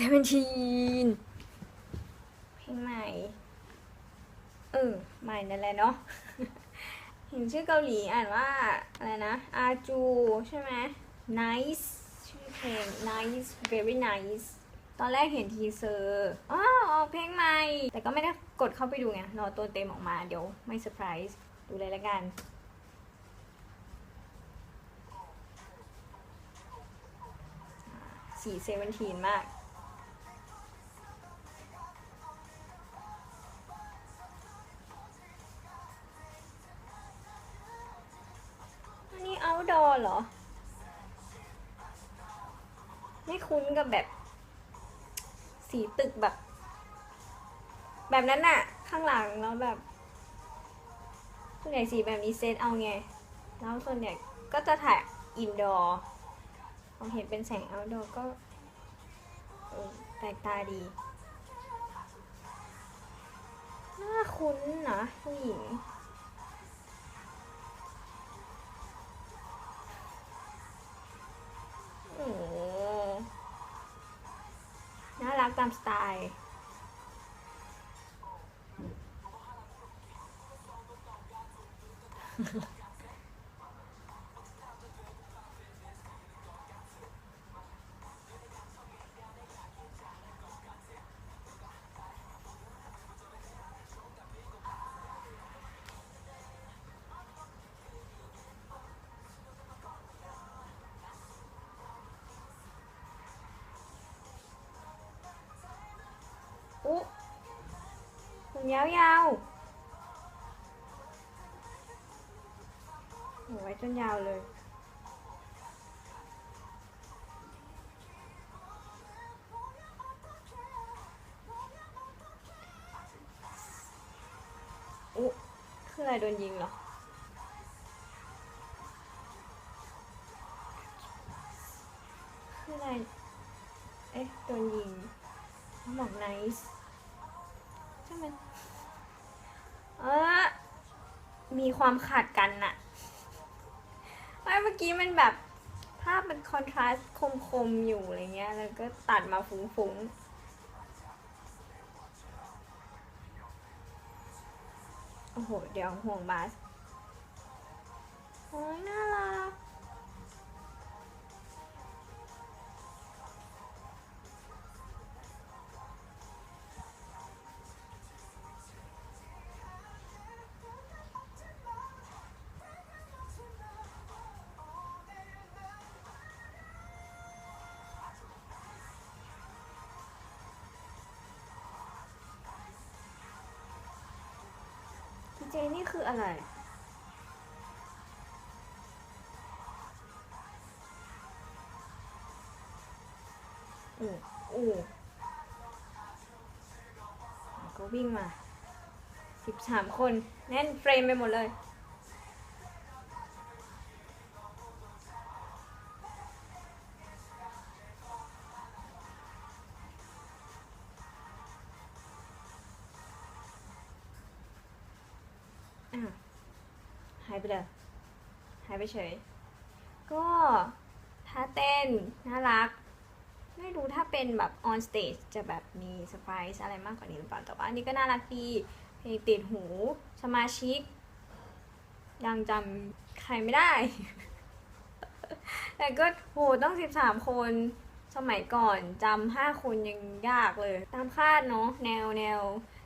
Seventeen เพลงใหม่ เออ ใหม่นั่นแหละเนาะ เห็นชื่อเกาหลีอ่านว่า อะไรนะ อาจูใช่ไหม nice ชื่อเพลง nice very nice ตอนแรกเห็นทีเซอร์อ๋อออกเพลงใหม่ แต่ก็ไม่ได้กดเข้าไปดูไง รอตัวเต็มออกมาเดี๋ยวไม่เซอร์ไพรส์ ดูเลยละกันสีเซเวนทีนมาก อันนี้ outdoor เหรอ ไม่คุ้นกับแบบ สีตึกแบบ แบบนั้นน่ะข้างหลังแล้วแบบส่วนใหญ่สีแบบนี้เซตเอาไง แล้วส่วนใหญ่ก็จะถ่ายอินดอร์พอเห็นเป็นแสง outdoor ก็แปลกตาดี น่าคุ้นนะผู้หญิง ตามสไตล์ ผมยาวๆโหไว้จนยาวเลยอุ๊คืออะไรโดนยิงเหรอคืออะไรเอ๊ะโดนยิงเขาบอก nice ใช่ไหมเออมีความขัดกันน่ะไม่เมื่อกี้มันแบบภาพมันคอนทราสต์คมๆ อยู่อะไรเงี้ย แล้วก็ตัดมาฟุ้งๆโอ้โห เดี๋ยวห่วงบาสโอ้ยน่ารัก เจนี่คืออะไร อืออูก็วิ่งมาสิบสามคน แน่นเฟรมไปหมดเลย หายไปเลยหายไปเฉย ก็ท่าเต้น น่ารัก ไม่รู้ถ้าเป็นแบบ on stage จะแบบมีเซอร์ไพรส์อะไรมากกว่านี้หรือเปล่า แต่ว่าอันนี้ก็น่ารักดีเพลงติดหู สมาชิก ยังจำใครไม่ได้ แต่ก็โหต้อง 13 คนสมัยก่อนจำห้าคนยังยากเลย ตามคาดเนาะแนวแนว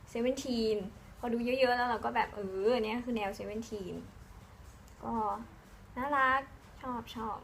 เซเว่นทีนพอดูเยอะๆแล้วเราก็แบบเออเนี่ยคือแนวเซเว่นทีน ก็น่ารักชอบชอบ